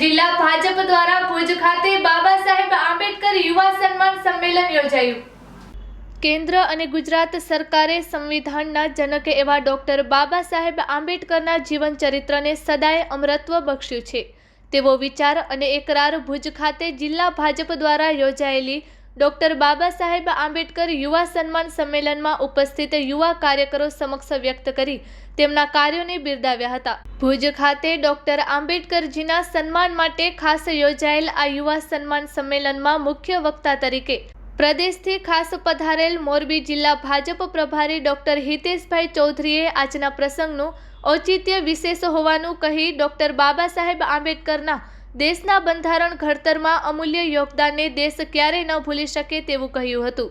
જિલ્લા ભાજપ દ્વારા ભુજ ખાતે બાબા સાહેબ આંબેડકર યુવા સન્માન સંમેલન યોજાયું. કેન્દ્ર અને ગુજરાત સરકારે સંવિધાનના જનક એવા ડોક્ટર બાબા સાહેબ આંબેડકરના જીવન ચરિત્રને સદાય અમરત્વ બક્ષ્યું છે. તેવો વિચાર અને એકરાર ભુજ ખાતે જિલ્લા ભાજપ દ્વારા યોજાયેલી ડોક્ટર બાબા સાહેબ આંબેડકર યુવા સન્માન સંમેલનમાં ઉપસ્થિત યુવા કાર્યકરો સમક્ષ વ્યક્ત કરી તેમના કાર્યોને બિરદાવ્યા હતા. ભુજ ખાતે ડોક્ટર આંબેડકરજીના સન્માન માટે ખાસ યોજાયેલ આ યુવા સન્માન સંમેલનમાં મુખ્ય વક્તા તરીકે પ્રદેશથી ખાસ પધારેલ મોરબી જિલ્લા ભાજપ પ્રભારી ડોક્ટર હિતેશભાઈ ચૌધરીએ આજના પ્રસંગનું ઔચિત્ય વિશેષ હોવાનું કહી ડોક્ટર બાબા સાહેબ આંબેડકરના દેશના બંધારણ ઘડતરમાં અમૂલ્ય યોગદાનને દેશ ક્યારેય ન ભૂલી શકે તેવું કહ્યું હતું.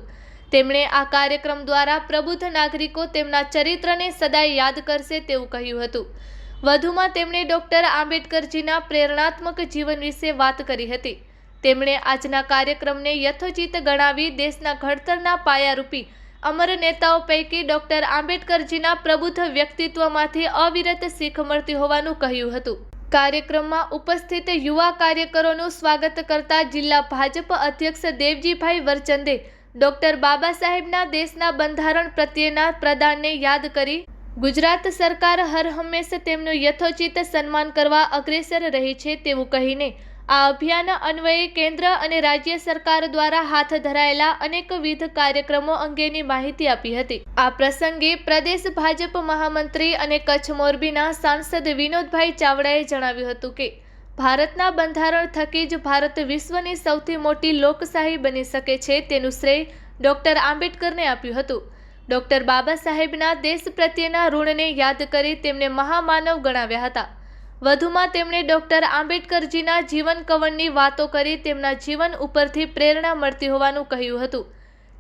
તેમણે આ કાર્યક્રમ દ્વારા પ્રબુદ્ધ નાગરિકો તેમના ચરિત્રને સદાય યાદ કરશે તેવું કહ્યું હતું. વધુમાં તેમણે ડોક્ટર આંબેડકરજીના પ્રેરણાત્મક જીવન વિશે વાત કરી હતી. તેમણે આજના કાર્યક્રમને યથોચિત ગણાવી દેશના ઘડતરના પાયારૂપી અમર નેતાઓ પૈકી ડોક્ટર આંબેડકરજીના પ્રબુદ્ધ વ્યક્તિત્વમાંથી અવિરત શીખ મળતી હોવાનું કહ્યું હતું. કાર્યક્રમમાં ઉપસ્થિત યુવા કાર્યકરોનું સ્વાગત કરતા જિલ્લા ભાજપ અધ્યક્ષ દેવજીભાઈ વરચંદે ડોક્ટર બાબા સાહેબના દેશના બંધારણ પ્રત્યેના પ્રદાનને યાદ કરી, ગુજરાત સરકાર હર હંમેશ તેમનું યથોચિત સન્માન કરવા અગ્રેસર રહી છે તેવું કહીને આ અભિયાન અન્વયે કેન્દ્ર અને રાજ્ય સરકાર દ્વારા હાથ ધરાયેલા અનેકવિધ કાર્યક્રમો અંગેની માહિતી આપી હતી. આ પ્રસંગે પ્રદેશ ભાજપ મહામંત્રી અને કચ્છ મોરબીના સાંસદ વિનોદભાઈ ચાવડાએ જણાવ્યું હતું કે, ભારતના બંધારણ થકી જ ભારત વિશ્વની સૌથી મોટી લોકશાહી બની શકે છે તેનું શ્રેય ડોક્ટર આંબેડકરને આપ્યું હતું. ડોક્ટર બાબા સાહેબના દેશ પ્રત્યેના ઋણને યાદ કરી તેમને મહામાનવ ગણાવ્યા હતા. વધુમાં તેમણે ડોક્ટર આંબેડકરજીના જીવન કવનની વાતો કરી તેમના જીવન ઉપરથી પ્રેરણા મળતી હોવાનું કહ્યું હતું.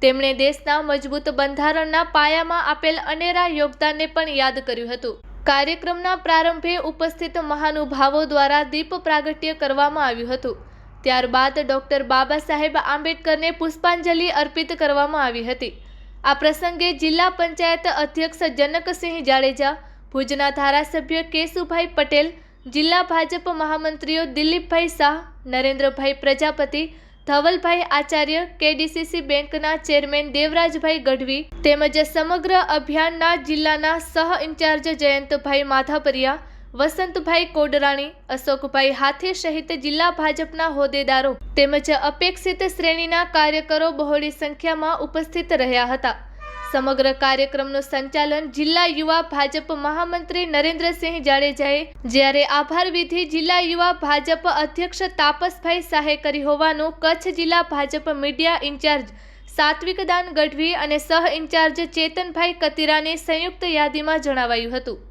તેમણે દેશના મજબૂત બંધારણના પાયામાં આપેલ અનેરા યોગદાનને પણ યાદ કર્યું હતું. કાર્યક્રમના પ્રારંભે ઉપસ્થિત મહાનુભાવો દ્વારા દીપ પ્રાગટ્ય કરવામાં આવ્યું હતું. ત્યારબાદ ડોક્ટર બાબા સાહેબ આંબેડકરને પુષ્પાંજલિ અર્પિત કરવામાં આવી હતી. આ પ્રસંગે જિલ્લા પંચાયત અધ્યક્ષ જનકસિંહ જાડેજા, ભુજના ધારાસભ્ય કેશુભાઈ પટેલ જિલ્લા ભાજપ મહામંત્રીઓ દિલીપભાઈ શાહ, નરેન્દ્રભાઈ પ્રજાપતિ, ધવલભાઈ આચાર્ય, કેડીસીસી બેંકના ચેરમેન દેવરાજભાઈ ગઢવી તેમજ સમગ્ર અભિયાનના જિલ્લાના સહ ઇન્ચાર્જ જયંતભાઈ માધાપરિયા, વસંતભાઈ કોડરાણી, અશોકભાઈ હાથે સહિત જિલ્લા ભાજપના હોદ્દેદારો તેમજ અપેક્ષિત શ્રેણીના કાર્યકરો બહોળી સંખ્યામાં ઉપસ્થિત રહ્યા હતા. સમગ્ર કાર્યક્રમનું સંચાલન જિલ્લા યુવા ભાજપ મહામંત્રી નરેન્દ્રસિંહ જાડેજાએ જ્યારે આભાર વિધિ જિલ્લા યુવા ભાજપ અધ્યક્ષ તાપસભાઈ શાહે કરી હોવાનું કચ્છ જિલ્લા ભાજપ મીડિયા ઇન્ચાર્જ સાત્વિકદાન ગઢવી અને સહ ઇન્ચાર્જ ચેતનભાઈ કતિરાની સંયુક્ત યાદીમાં જણાવાયું હતું.